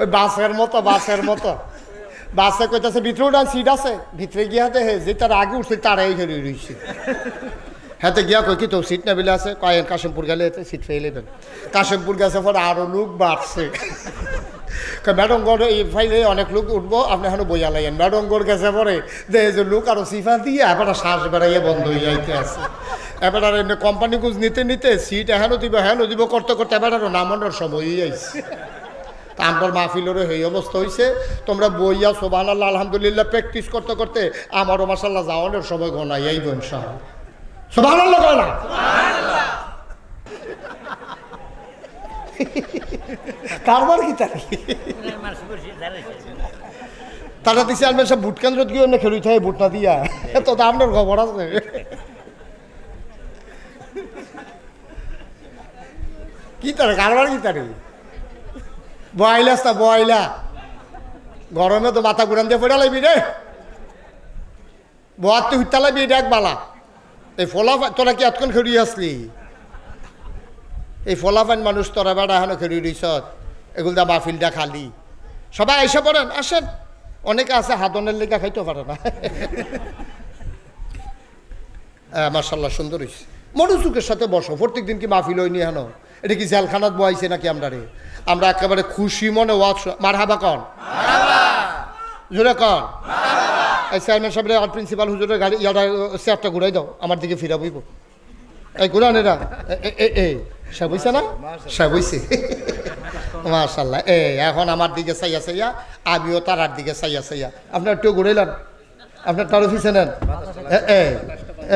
ওই বাসের মতো বাসের মতো। বাসে কইতাছে, ভিতরে উঠান, সিট আছে? ভিতরে গিয়া দেখে যে তার আগে উঠছে, তারাই হেরে রইছে। হাতে গিয়া কই কি তো সিট না বিলে আছে? কয়েন কাশিমপুর গেলে সিট পেয়ে নেবেন কাশিমপুর গেছে পরে আরও লোক বাড়ছে। ম্যাডম গড়, এই ফাইলে অনেক লোক উঠবো, আপনি এখনও বইয়া লাইয়েন। ম্যাডম গড় গেছে পরে যে যে লোক আরও সিফা দিয়ে এবার শ্বাস বেড়াইয়া বন্ধ হয়ে যাইতে আছে। এবার আর কোম্পানি গুজ নিতে নিতে সিট এখনও দিব হেন দিব, করতে করতে এবার আরও নামানোর সময় হয়ে যাইছে। আমার মাহফিলেরও এই অবস্থা হয়েছে তোমরা বইয়া সোবান আল্লাহ আলহামদুলিল্লাহ, প্র্যাকটিস করতে করতে আমারও মাসাল্লাহ যাওয়ানোর সময় গনাই এই ইনশাআল্লাহ। সোবান আল্লাহ কয় না? কারবার কি তার? তারা দিছে আমি সব ভোট কেন্দ্রত গিয়ে অন্য খেলুই থাকে ভোট না দিয়া। তো তো আপনার খবর আছে। কি তার, কারবার কি তারে? বয়লাস তা বয়লা। গরমে তো মাথা ঘুরান দিয়ে পড়ে লাগবি রে। বোয়ার তো হুত্তা লাগবি এটা বালা এই ফলা তোরা কি এতক্ষণ খেড়িয়ে আসলি? এই ফলাফান মানুষ তোরা বেড়া এখনও খেড়িয়ে দিছ এগুলো দা মাহফিলটা খালি। সবাই এসে পড়েন, আসেন। অনেকে আছে হাদনের লেগা খাইতে পারে না। মার্শাল্লাহ সুন্দর হয়েছে মনোযোগের সাথে বসো। প্রত্যেক দিন কি মাহফিল হয়নি হেন এটা কি জেলখানাত বয়াইছে নাকি আমরা রে? আমরা একেবারে খুশি মনে ওয়াজ মার হাবা কন। জোরে কন। এই চেয়ারম্যান সাহেবের আর প্রিন্সিপাল হুজুরের গাড়ি ইয়াটা চেয়ারটা ঘুরাই দাও আমার দিকে ফিরা বইব। এই ঘুরান এরা এই সে বুঝছে না? সে বুঝছে মাশাল্লাহ এ এখন আমার দিকে চাইয়া চাইয়া আমিও তারার দিকে চাইয়া চাইয়া। আপনার একটু ঘুরাইলেন আপনার তার অফিসে নেন। এ, এ,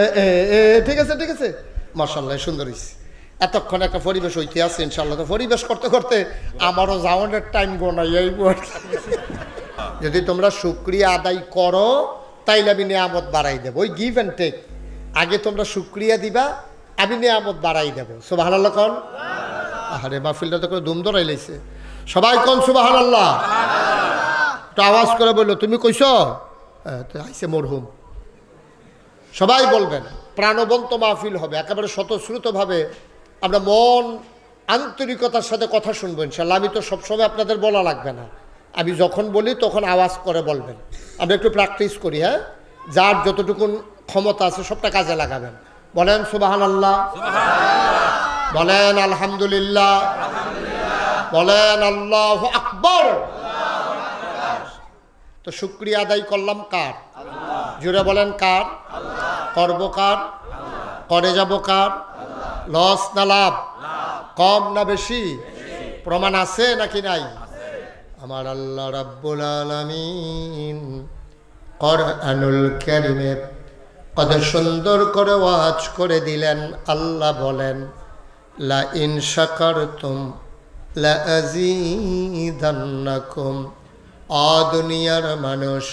এ, এ, এ, ঠিক আছে ঠিক আছে। মার্শাল্লাহ সুন্দর হইছে। এতক্ষণ একটা পরিবেশ হইতে আছে ইনশাল্লাহ তো পরিবেশ করতে করতে আমারও যাওয়ানোর টাইম গোনাই যদি তোমরা শুক্রিয়া আদায় করো, তাইলে আমি নিয়ামত বাড়াই দেবো। ওই গিভ অ্যান্ড টেক আগে তোমরা শুক্রিয়া দিবা, আমি নিয়ামত বাড়াই দেবো। সুবাহ কন? আরে মাহফিলটা তো করে দুম ধরাই লাইছে। সবাই কন সুবাহ আল্লাহ একটু আওয়াজ করে বলল, তুমি কইছ? তো আইসে মরহুম। সবাই বলবেন, প্রাণবন্ত মাহফিল হবে, একেবারে স্বতঃস্রুতভাবে আমরা মন আন্তরিকতার সাথে কথা শুনব ইনশাল্লাহ আমি তো সবসময় আপনাদের বলা লাগবে না। আমি যখন বলি তখন আওয়াজ করে বলবেন। আমরা একটু প্র্যাকটিস করি হ্যাঁ? যার যতটুকুন ক্ষমতা আছে সবটা কাজে লাগাবেন। বলেন সুবাহান আল্লাহ বলেন আলহামদুলিল্লাহ। বলেন আল্লাহ আকবর। তো শুক্রিয়া আদায় করলাম কার? জুড়ে বলেন কার? করব কার? করে যাব কার? লস না লাভ? কম না বেশি? প্রমাণ আছে নাকি নাই? আমার আল্লাহ রাব্বুল আলামিন কোরআনুল কারিমে কত সুন্দর করে ওয়াজ করে দিলেন আল্লাহ বলেন লা ইন শাকারতুম লা আযীদান্নাকুম অ দুনিয়ার মানুষ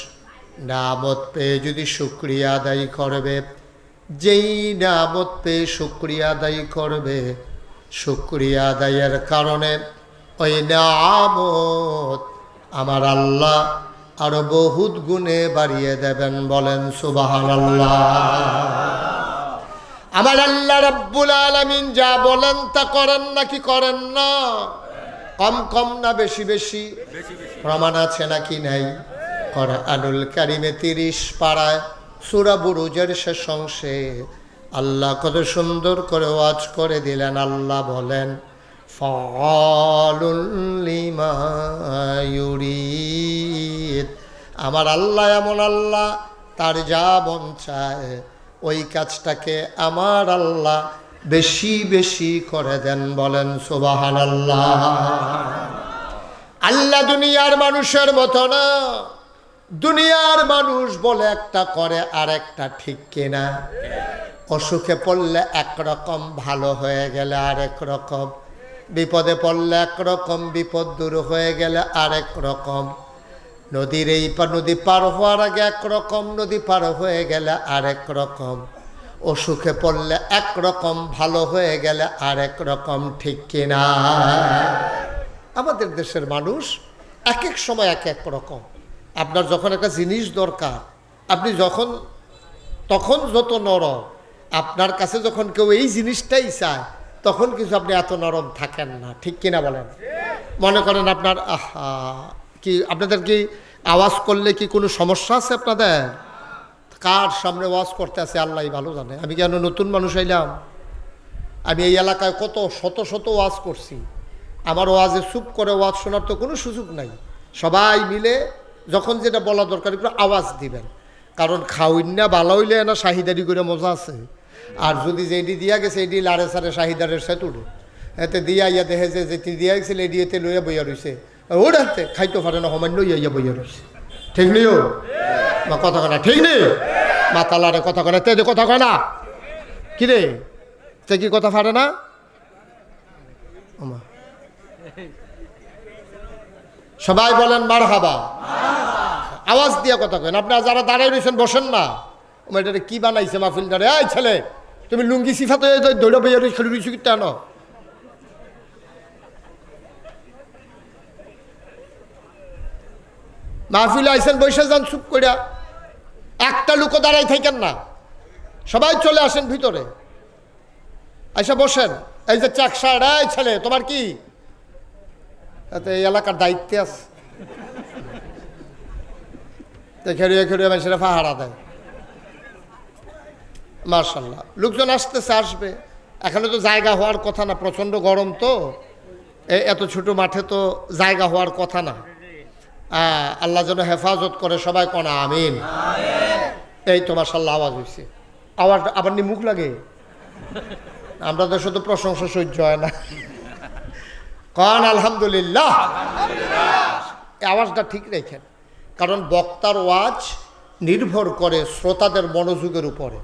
নামত পেয়ে যদি শুক্রিয়া আদায় করবে যেই নামত পেয়ে শুক্রিয়া আদায় করবে, শুক্রিয়া আদায়ের কারণে ওই নামত আমার আল্লাহ আরও বহুত গুণে বাড়িয়ে দেবেন বলেন সুবাহান আমার আল্লাহ রব্বুল আলমিন যা বলেন তা করেন নাকি করেন না? কম কম না বেশি বেশি? প্রমাণ আছে নাকি নাই? আনুল কারিমে তিরিশ পাড়ায় সুরা বুরুজের শেষ অংশে আল্লাহ কত সুন্দর করে ওয়াজ করে দিলেন। আল্লাহ বলেন আমার আল্লাহ এমন আল্লাহ, তার যা মন চায়, ওই কাজটাকে আমার আল্লাহ বেশি বেশি করে দেন বলেন সুবাহান আল্লাহ আল্লাহ দুনিয়ার মানুষের মতো না। দুনিয়ার মানুষ বলে একটা করে, আর একটা ঠিক কিনা। অসুখে পড়লে একরকম ভালো হয়ে গেলে আরেক রকম। বিপদে পড়লে একরকম বিপদ দূর হয়ে গেলে আরেক রকম। নদীর এই নদী পার হওয়ার আগে একরকম নদী পার হয়ে গেলে আরেক রকম। অসুখে পড়লে একরকম ভালো হয়ে গেলে আরেক রকম, ঠিক কিনা। আমাদের দেশের মানুষ এক এক সময় এক এক রকম। আপনার যখন একটা জিনিস দরকার, আপনি যখন, তখন যত নরম, আপনার কাছে যখন কেউ এই জিনিসটাই চায়, তখন কিছু আপনি এত নরম থাকেন না। ঠিক কিনা বলেন? মনে করেন আপনার, আহা, কি, আপনাদের কি আওয়াজ করলে কি কোনো সমস্যা আছে আপনাদের? কার সামনে ওয়াজ করতে আছে, আল্লাহ ভালো জানে। আমি কেন নতুন মানুষ আইলাম আমি এই এলাকায় কত শত শত ওয়াজ করছি। আমার ওয়াজে চুপ করে ওয়াজ শোনার তো কোনো সুযোগ নাই। সবাই মিলে যখন যেটা বলা দরকার, একটু আওয়াজ দিবেন। কারণ খাওয়াইন না ভালো হইলে না শাহিদারি করে মজা আছে। আর যদি যেটি দিয়া গেছে, এটি লাড়ে সারে শাহিদারের সেতুড়ে এতে দিয়া ইয়া দেখে যে যেটি দিয়া গেছিল এটি এতে লইয়া বইয়া রয়েছে ওটাতে খাইতে পারে না সমান্য ইয়া ইয়া বইয়া রয়েছে ঠিক নেই মা, কথা কয় ঠিক নেই? মা, তালারে কথা কয় না। তে কথা কয় না। কি রে? তে কি কথা পারে না। সবাই বলেন মার হাবা আওয়াজ দিয়ে কথা কেন আপনারা যারা দাঁড়াই রয়েছেন বসেন না। এটা কি বানাইছে মাহফিলটারে এই ছেলে, তুমি লুঙ্গি সিফাতে দৌড়ে বইয়া খেলে রয়েছে কিটা না মাহফিলে আইসেন বৈশা যান, চুপ করিয়া একটা লুকো দাঁড়াই থাকেন না। সবাই চলে আসেন ভিতরে। আইসা বসেন। এই যে চাকসার, এই ছেলে, তোমার কি? এই এলাকার দায়িত্বে আছে। খেড়িয়ে খেড়িয়ে মানুষেরা পাহারা দেয়। মার্শাল্লাহ লোকজন আসতেছে, আসবে। এখানে তো জায়গা হওয়ার কথা না, প্রচণ্ড গরম তো। এত ছোট মাঠে তো জায়গা হওয়ার কথা না। আল্লাহ যেন হেফাজত করে সবাই কনা, আমিন। এই তো মার্শাল্লাহ আওয়াজ হয়েছে আওয়াজ, আবার নি মুখ লাগে? আমরা তো শুধু প্রশংসা সহ্য হয় না। কন, আলহামদুলিল্লাহ। আওয়াজটা ঠিক রেখেন। কারণ বক্তার ওয়াজ নির্ভর করে শ্রোতাদের মনোযোগের উপরে।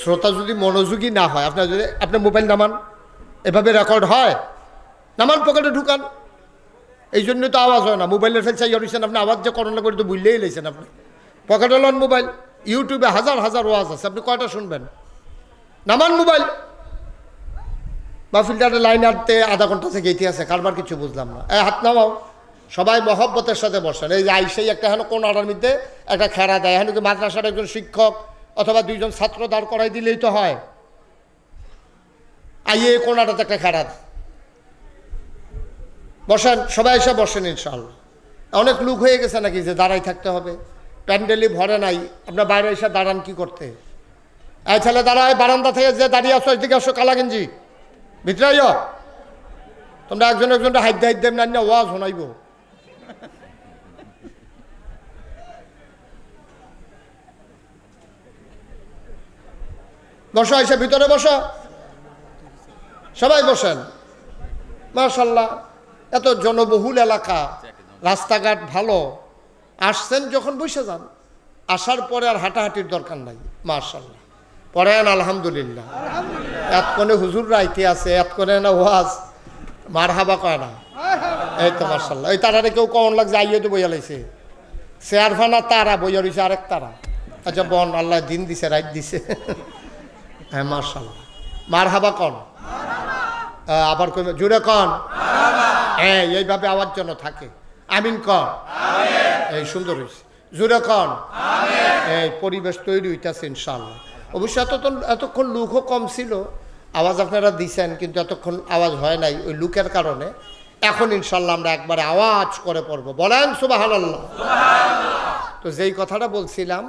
শ্রোতা যদি মনোযোগী না হয় আপনার যদি আপনার মোবাইল নামান, এভাবে রেকর্ড হয়, নামান পকেটে ঢুকান। এই জন্য তো আওয়াজ হয় না। মোবাইলের ফেলছে ইয়েছেন আপনি আওয়াজ যে করোনা করে তো বুঝলেই লেছেন আপনি। পকেটে লন মোবাইল ইউটিউবে হাজার হাজার ওয়াজ আছে, আপনি কয়টা শুনবেন? নামান মোবাইল। মাহফিলটারে লাইন আনতে আধা ঘণ্টা থেকে ইতিহাসে, কারবার কিছু বুঝলাম না। হাত নামাও। সবাই মহব্বতের সাথে বসেন। এই যে আইসেই একটা হেন কোন আড়ার মধ্যে একটা খেরা দেয়। হেন কি মাদ্রাসার একজন শিক্ষক অথবা দুইজন ছাত্র দাঁড় করাই দিলেই তো হয়। আইয়ে কোনাটাতে একটা খেরা। বসেন, সবাই এসে বসেন ইনশাল্লাহ অনেক লুক হয়ে গেছে নাকি যে দাঁড়াই থাকতে হবে। প্যান্ডেলই ভরে নাই। আপনার বাইরে এসে দাঁড়ান কি করতে? এই ছেলে দাঁড়ায়, বারান্দা থেকে যে দাঁড়িয়ে আসো এদিকে আসো কালা গেঞ্জি ভিতরে তোমরা একজন একজনটা হাইদ্য হাইদ্য না ওয়াজ শোনাইব। বসো এসে ভিতরে বসো। সবাই বসেন। মার্শাল্লাহ এত জনবহুল এলাকা রাস্তাঘাট ভালো। আসছেন যখন বসে যান। আসার পরে আর হাঁটাহাঁটির দরকার নাই মার্শাল্লাহ পড়েন আলহামদুলিল্লাহ। এতক্ষণে হুজুর রাইতে আছে এতক্ষণে না ওয়াজ। মার হাবা কয় না? এই তো মার্শাল্লাহ এই তারারে কেউ কমন লাগছে আইয়ে তো বইয়া লাইছে। শেয়ার ফানা তারা বইয়া রয়েছে আরেক তারা। আচ্ছা বন আল্লাহ দিন দিছে রাইট দিছে। হ্যাঁ মার্শাল্লাহ মার হাবা কন আবার কই জুড়ে কন। হ্যাঁ এইভাবে আওয়াজ যেন থাকে। আমিন কন। এই সুন্দর হয়েছে জুড়ে কন। এই পরিবেশ তৈরি হইতেছে ইনশাল্লাহ অবশ্য এতক্ষণ এতক্ষণ লুকও কম ছিল। আওয়াজ আপনারা দিছেন, কিন্তু এতক্ষণ আওয়াজ হয় নাই ওই লুকের কারণে। এখন ইনশাল্লাহ আমরা একবারে আওয়াজ করে পড়ব। বলেন সুবাহ তো যেই কথাটা বলছিলাম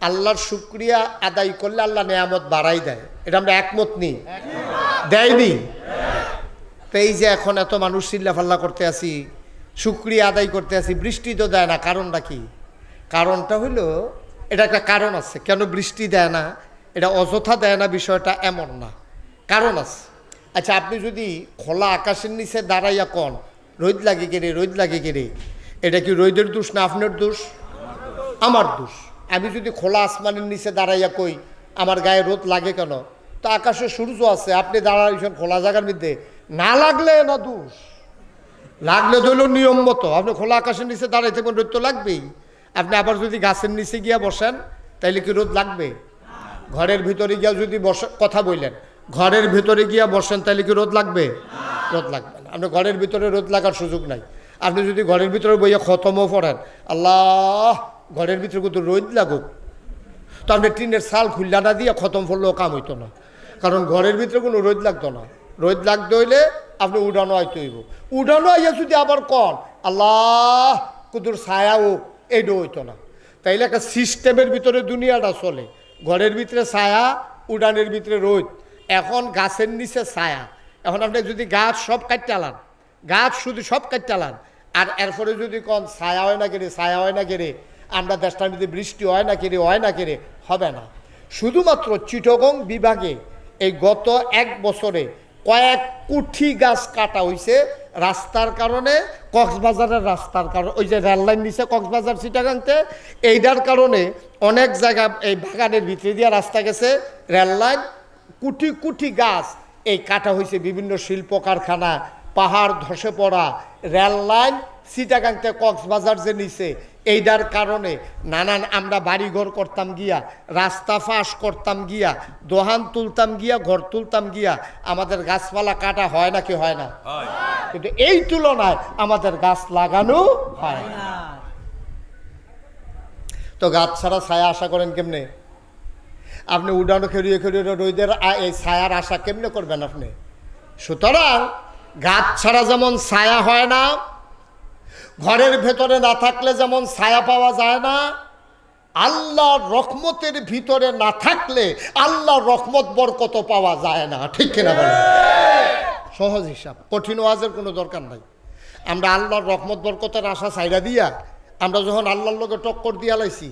আল্লাহর শুক্রিয়া আদায় করলে আল্লাহ নেয়ামত বাড়াই দেয়। এটা আমরা একমত নিই। দেয়নি। তো এই যে এখন এত মানুষ চিল্লাফাল্লা করতে আসি শুক্রিয়া আদায় করতে আসি বৃষ্টি তো দেয় না, কারণটা কি? কারণটা হলো, এটা একটা কারণ আছে। কেন বৃষ্টি দেয় না? এটা অযথা দেয় না, বিষয়টা এমন না। কারণ আছে। আচ্ছা আপনি যদি খোলা আকাশের নিচে দাঁড়াইয়া কন, রোদ লাগে কেড়ে রোদ লাগে কেড়ে এটা কি রোদের দোষ না আপনার দোষ? আমার দোষ। আমি যদি খোলা আসমানের নিচে দাঁড়াইয়া কই, আমার গায়ে রোদ লাগে কেন? তো আকাশে সূর্য আছে, আপনি দাঁড়াইছেন খোলা জায়গার মধ্যে। না লাগলে না দোষ। লাগলে হলো নিয়ম মতো। আপনি খোলা আকাশের নিচে দাঁড়াইতে থাকবেন রোদ তো লাগবেই। আপনি আবার যদি গাছের নিচে গিয়া বসেন, তাইলে কি রোদ লাগবে? ঘরের ভিতরে গিয়া যদি বস, কথা বললেন, ঘরের ভিতরে গিয়া বসেন তাহলে কি রোদ লাগবে? রোদ লাগবে না। আপনি ঘরের ভিতরে রোদ লাগার সুযোগ নাই। আপনি যদি ঘরের ভিতরে বইয়া খতমও পড়েন, আল্লাহ! ঘরের ভিতরে কিন্তু রোদ লাগুক। তো আপনি টিনের সাল খুল্লা না দিয়ে খতম পড়লেও কাম হইতো না। কারণ ঘরের ভিতরে কোনো রোদ লাগতো না। রোদ লাগতে হইলে আপনি উড়ানো আইতে হইব। উড়ানো আইয়া যদি আবার কন, আল্লাহ কুদুর ছায়া হোক এইটা হইতো না। তাইলে একটা সিস্টেমের ভিতরে দুনিয়াটা চলে। ঘরের ভিতরে ছায়া উড়ানের ভিতরে রোদ। এখন গাছের নিচে ছায়া। এখন আপনি যদি গাছ সব কাটতে আলান, গাছ শুধু সব কাটতে আলান, আর এরপরে যদি কন, ছায়া হয় না কেড়ে ছায়া হয় না কেড়ে আমরা মধ্যে বৃষ্টি হয় না কেড়ে হয় না কেড়ে হবে না। শুধুমাত্র চিটগং বিভাগে এই গত এক বছরে কয়েক কুঠি গাছ কাটা হয়েছে রাস্তার কারণে, কক্সবাজারের রাস্তার কারণে, ওই যে রেল লাইন নিচে কক্সবাজার সিটাগাংতে এইটার কারণে অনেক জায়গা এই বাগানের ভিতরে দিয়ে রাস্তা গেছে, রেল লাইন কোটি কোটি গাছ এই কাটা হয়েছে বিভিন্ন শিল্প কারখানা পাহাড় ধসে পড়া রেললাইন সিটাগাংতে কক্সবাজার যে নিচে এইটার কারণে নানান আমরা বাড়িঘর করতাম গিয়া রাস্তা ফাঁস করতাম গিয়া দোহান তুলতাম গিয়া ঘর তুলতাম গিয়া আমাদের গাছপালা কাটা হয় নাকি হয় না? কিন্তু এই তুলনায় আমাদের গাছ লাগানো হয় না। তো গাছ ছাড়া ছায়া আশা করেন কেমনে? আপনি উডানো খেরিয়ে খেরিয়ে রোদের এই ছায়ার আশা কেমনে করবেন আপনি? সুতরাং গাছ ছাড়া যেমন ছায়া হয় না ঘরের ভেতরে না থাকলে যেমন ছায়া পাওয়া যায় না, আল্লাহর রহমতের ভিতরে না থাকলে আল্লাহর রহমত বরকত পাওয়া যায় না। ঠিক কিনা সহজ হিসাব, কঠিন ওয়াজের কোনো দরকার নাই। আমরা আল্লাহর রহমত বরকতের আশা ছাইরা দিয়া, আমরা যখন আল্লাহর লোকে টক্কর দিয়া লাইছি,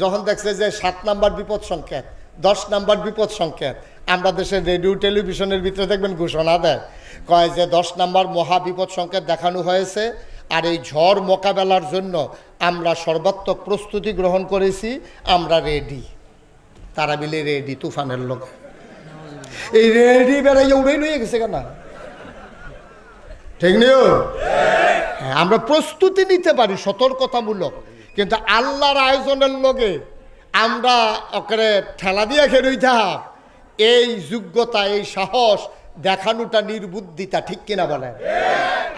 যখন দেখছে যে সাত নাম্বার বিপদ সংকেত, দশ নাম্বার বিপদ সংকেত, আমরা দেশের রেডিও, টেলিভিশনের ভিতরে দেখবেন ঘোষণা দেয়। কয় যে দশ নাম্বার মহা বিপদ সংকেত দেখানো হয়েছে আর এই ঝড় মোকাবেলার জন্য আমরা সর্বাত্মক প্রস্তুতি গ্রহণ করেছি আমরা রেডি তারা মিলে রেডি তুফানের লোক এই রেডি বেড়াইয়া উড়ে নিয়ে গেছে কেন? ঠিক নিও হ্যাঁ, আমরা প্রস্তুতি নিতে পারি সতর্কতামূলক। কিন্তু আল্লাহর আয়োজনের লগে আমরা ওকে ঠেলা দিয়ে খেরইতে এই যোগ্যতা এই সাহস দেখানোটা নির্বুদ্ধিতা ঠিক কিনা বলেন?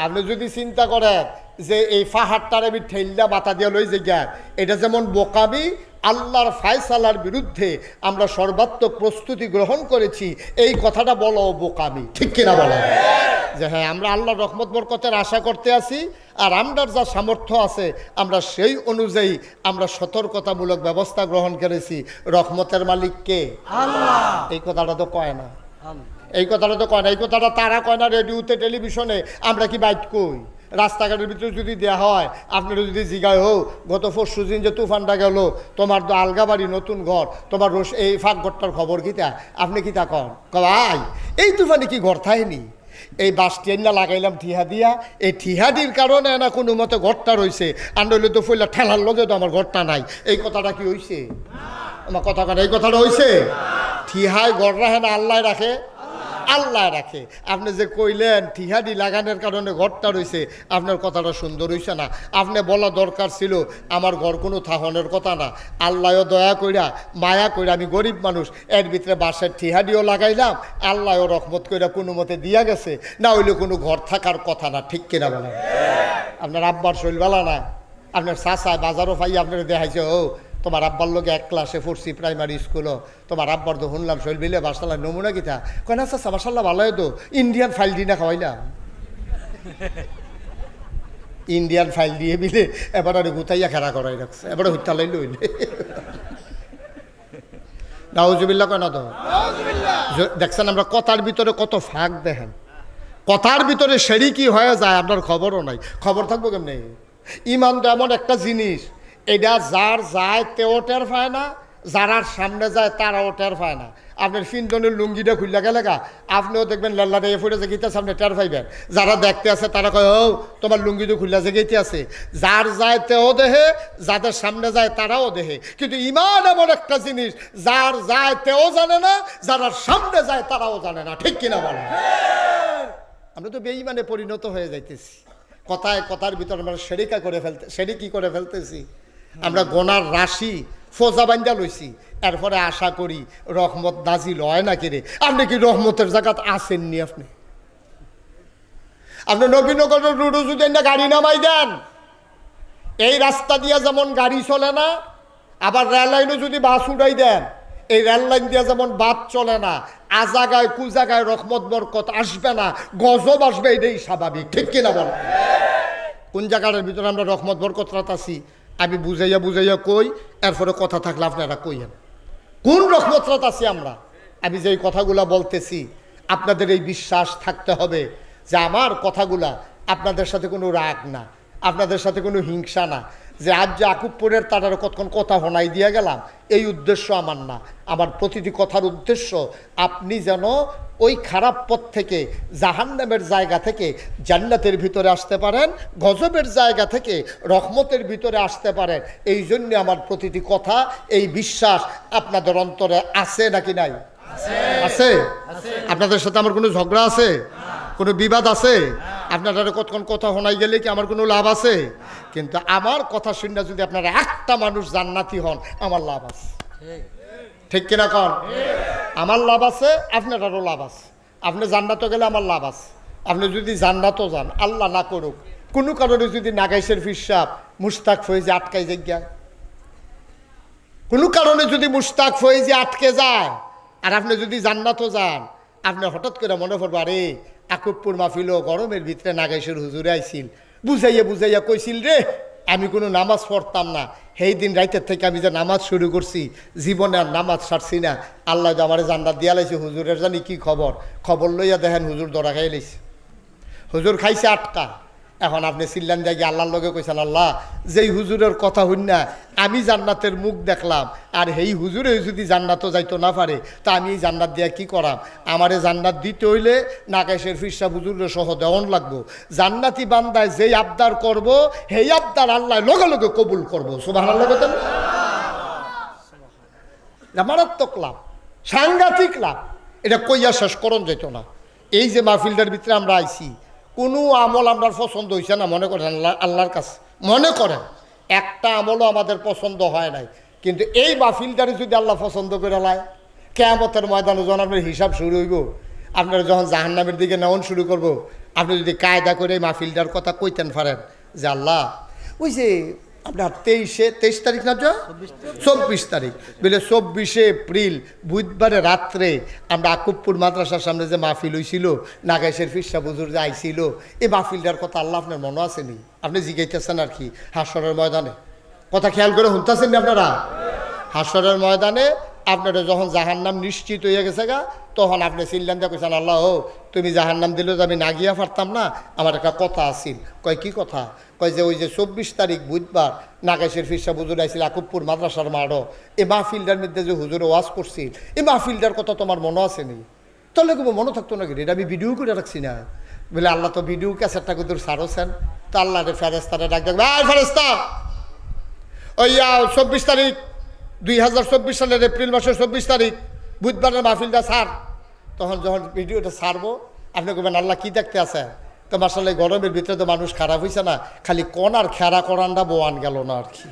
আপনি যদি চিন্তা করেন যে এই পাহাড়টার আমি ঠেললা বাতা দিয়ে লই যে জ্ঞান এটা যেমন বোকামি আল্লাহর ফায়সালার বিরুদ্ধে আমরা সর্বাত্মক প্রস্তুতি গ্রহণ করেছি এই কথাটা বলো বোকামি। ঠিক কিনা বলেন যে হ্যাঁ আমরা আল্লাহর রহমত বরকতের আশা করতে আছি আর আমরার যা সামর্থ্য আছে আমরা সেই অনুযায়ী আমরা সতর্কতামূলক ব্যবস্থা গ্রহণ করেছি। রহমতের মালিক কে? আল্লাহ। এই কথাটা তো কয় না। আল্লাহ। এই কথাটা তো কয় না। এই কথাটা তারা কয় না রেডিওতে টেলিভিশনে। আমরা কি বাইট কই? রাস্তাঘাটের ভিতরে যদি দেওয়া হয় আপনারা যদি জিগায় হোক গত পরশু দিন যে তুফানটা গেল, তোমার তো আলগা বাড়ি, নতুন ঘর, তোমার রোস এই ফাঁক ঘরটার খবর কিতা আপনি কি তা কন? কয় এই তুফানে কি ঘর থাইনি এই বাস ট্রেনটা লাগাইলাম ঠিহা দিয়া, এই ঠিহাদির কারণে না কোনো মতে ঘরটা রয়েছে আর নইলে তো ফইলা ঠেলার লগে তো আমার ঘরটা নাই। এই কথাটা কি হইছে? আমার কথা কথা এই কথাটা হইছে? ঠিহায় ঘর রাখে না, আল্লাহ রাখে। আল্লাহ রাখে। আপনি যে কইলেন ঠিহাডি লাগানোর কারণে ঘরটা রয়েছে আপনার কথাটা সুন্দর হইছে না। আপনি বলা দরকার ছিল, আমার ঘর কোনো থাহনের কথা না। আল্লাহও দয়া কইরা, মায়া কইরা আমি গরিব মানুষ, এর ভিতরে বাসের ঠিহাডিও লাগাইলাম, আল্লাহও রহমত কইরা কোনো মতে দিয়া গেছে। না হইলে কোনো ঘর থাকার কথা না, ঠিক কিনা বলেন? আপনার আব্বার শৈলবেলা না? আপনার চাচা বাজারও পাই আপনার দেখাইছে, ও তোমার আব্বার লোকে এক ক্লাসে পড়ছি প্রাইমারি স্কুলও তোমার আব্বার তো শুনলাম শৈল বিলে বাসাল্লাহ নমুনা কিতা কয় না চাচা মাসাল্লাহ ভালো তো। ইন্ডিয়ান ফাইল দিনা খাওয়াইলাম। ইন্ডিয়ান ফাইল দিয়ে বিলে এবার আর গুতাইয়া খেলা করাই রাখছে এবার হত্যা লাইল হইলে। নাউজুবিল্লা কয় না তো? দেখছেন আমরা কথার ভিতরে কত ফাঁক দেখেন। কথার ভিতরে সেরি কি হয়ে যায় আপনার খবরও নাই। খবর থাকব কেমনি? ইমান তো এমন একটা জিনিস এটা যার যায়, তেও টের পায় না, যারার সামনে যায়, তারাও টের পায় না। আপনার ফিনজনের লুঙ্গিটা খুললা গেলে গা, আপনিও দেখবেন লাল্লা দিয়ে ফুটে যে গীতার সামনে টের পাইবেন। যারা দেখতে আছে, তারা কয়, ও, তোমার লুঙ্গি লুঙ্গিটা খুললা যে গেতে আছে। যার যায়, তেও দেহে, যাদের সামনে যায়, তারাও দেহে। কিন্তু ইমান এমন একটা জিনিস, যার যায়, তেও জানে না যারা সামনে যায়, তারাও জানে না। ঠিক কিনা বলে আমরা তো বেইমানে পরিণত হয়ে যাইতেছি। কথায় কথার ভিতরে আমরা সেরিকা করে ফেলতে, সেরিকি করে ফেলতেছি। আমরা গোনার রাশি ফোজা বান্ধা লইছি। এরপরে আশা করি রহমত নাজিল হয় না কিরে? আপনি কি রহমতের জায়গাত আসেননি আপনি? আপনি নবীনগরের রুডু যদি না গাড়ি নামাই দেন, এই রাস্তা দিয়ে যেমন গাড়ি চলে না, আবার রেল লাইনে যদি বাস উড়াই দেন, এই রেল লাইন দিয়ে যেমন বাস চলে না আজাগায় কুজাগায় রহমত বরকত আসবে না, গজব আসবে, এটাই স্বাভাবিক। ঠিক কিনা বল? কোন জায়গাটার ভিতরে আমরা রহমত বরকত রাত আছি? আমি বুঝাইয়া বুঝাইয়া কই, এরপরে কথা থাকলে আপনারা কইয়েন। কোন রহমত রাত আছি আমরা? আমি যেই কথাগুলা বলতেছি, আপনাদের এই বিশ্বাস থাকতে হবে যে আমার কথাগুলা আপনাদের সাথে কোনো রাগ না, আপনাদের সাথে কোনো হিংসা না। যে আজ যে আকুবপুরের তারার কতক্ষণ কথা হনাই দিয়ে গেলাম এই উদ্দেশ্য আমার না। আমার প্রতিটি কথার উদ্দেশ্য আপনি যেন ওই খারাপ পথ থেকে জাহান্নামের জায়গা থেকে জান্নাতের ভিতরে আসতে পারেন গজবের জায়গা থেকে রহমতের ভিতরে আসতে পারেন। এই জন্য আমার প্রতিটি কথা এই বিশ্বাস আপনাদের অন্তরে আছে নাকি নাই? আছে? আপনাদের সাথে আমার কোনো ঝগড়া আছে? কোনো বিবাদ আছে? আপনারা কতক্ষণ কথা শোনাই গেলে কি আমার কোনো লাভ আছে? কিন্তু আমার কথা শুনে যদি আপনারা একটা মানুষ জান্নাতি হন, আমার লাভ আছে। ঠিক কিনা কন? আমার লাভ আছে আপনারও লাভ আছে। আপনি জান্নাতও গেলে আমার লাভ আছে। আপনি যদি জান্নাতও যান, আল্লাহ না করুক, কোনো কারণে যদি নাগাইশের ফিসাব মুস্তাক ফয়েজে আটকাই যায়। কোনো কারণে যদি মুস্তাক ফয়েজে আটকে যায়, আর আপনি যদি জান্নাতও যান, আপনি হঠাৎ করে মনে পড়ব আরে আকুবপুর মাহফিল গরমের ভিতরে নাগেশ্বর হুজুরে আইছিল। বুঝাইয়া বুঝাইয়া কইছিল, রে, আমি কোনো নামাজ পড়তাম না। সেই দিন রাইতের থেকে আমি যে নামাজ শুরু করছি, জীবনে আর নামাজ ছাড়ছি না। আল্লাহ আমারে জান্নাত দিয়া লাইছে, হুজুরের জানি কি খবর? খবর লইয়া দেখেন হুজুর দরা খাই লাইছে। হুজুর খাইছে আটকা এখন আপনি চিল্লান যাই আল্লাহর লগে কইছেন, আল্লাহ, যেই হুজুরের কথা হইন না, আমি জান্নাতের মুখ দেখলাম, আর এই হুজুরে যদি জান্নাতও যাইতো না পারে, তা আমি এই জান্নাত দিয়া কি করাম? আমারে জান্নাত দিতে হইলে নাকাশের ফিরসা হুজুরের সহ দেওয়ন লাগবো। জান্নাতি বান্দায় যেই আবদার করব সেই আবদার আল্লাহ লগে লগে কবুল করব। সুবাহ মারাত্মক লাভ, সাংঘাতিক লাভ। এটা কইয়া শেষ করণ যেত না। এই যে মাহফিলটার ভিতরে আমরা আইছি কোনো আমল আপনার পছন্দ হয়েছে না, মনে করেন আল্লাহ আল্লাহর কাছে। মনে করেন, একটা আমলও আমাদের পছন্দ হয় নাই। কিন্তু এই বাফিলটারে যদি আল্লাহ পছন্দ করে লায় কেয়ামতের ময়দানে যখন আপনার হিসাব শুরু হইব, আপনারা যখন জাহান্নামের দিকে নেওয়ান শুরু করব, আপনি যদি কায়দা করে এই মাহফিলটার কথা কইতেন পারেন যে আল্লাহ, ওই যে আপনার তেইশে, তেইশ তারিখ না চব্বিশ তারিখ। বলে চব্বিশে এপ্রিল, বুধবারে রাত্রে আমরা আকুবপুর মাদ্রাসার সামনে যে মাহফিল হয়েছিল নাগাইশের ফিরসা বুজুর যে আইছিল, এই মাহফিলটার কথা আল্লাহ আপনার মনে আসেনি আপনি জিগাইতেছেন আর কি, হাসরের ময়দানে। কথা খেয়াল করে শুনতেছেন আপনারা? হাসরের ময়দানে আপনারা যখন জাহান্নাম নিশ্চিত হয়ে গেছে গা, তখন আপনি চিল্লান দিয়ে কইছেন, আল্লাহ, ও, তুমি জাহান্নাম দিলে তো আমি না গিয়া পারতাম না, আমার একটা কথা আছিল। কয়, কি কথা? কয় যে, ওই যে চব্বিশ তারিখ বুধবার নাগেশের ফিরসা হুজুর আইছিল আকুবপুর মাদ্রাসার মাড়ো এই মাহফিলটার মধ্যে যে হুজুরে ওয়াজ করছিল এই মাহফিলটার কথা তোমার মনে আছে নি? তাহলে কেবল মনে থাকতো নাকি এটা আমি ভিডিও করে রাখছি না। বলে, আল্লাহ তো ভিডিও ক্যাসেটটা কুদুর সারোছেন? তো আল্লাহ ফেরেস্তারে ডাক দেখবে আয় ফেরেস্তা ওই চব্বিশ তারিখ দুই হাজার চব্বিশ সালের এপ্রিল মাসের চব্বিশ তারিখ বুধবারের মাহফিলটা সার তখন যখন ভিডিওটা সারবো আপনি বলবেন আল্লাহ কী দেখতে আছে? তো মাসালে গরমের ভিতরে তো মানুষ খারাপ হয়েছে না, খালি কন আর খেরা করানটা বোয়ান গেল না আর কি।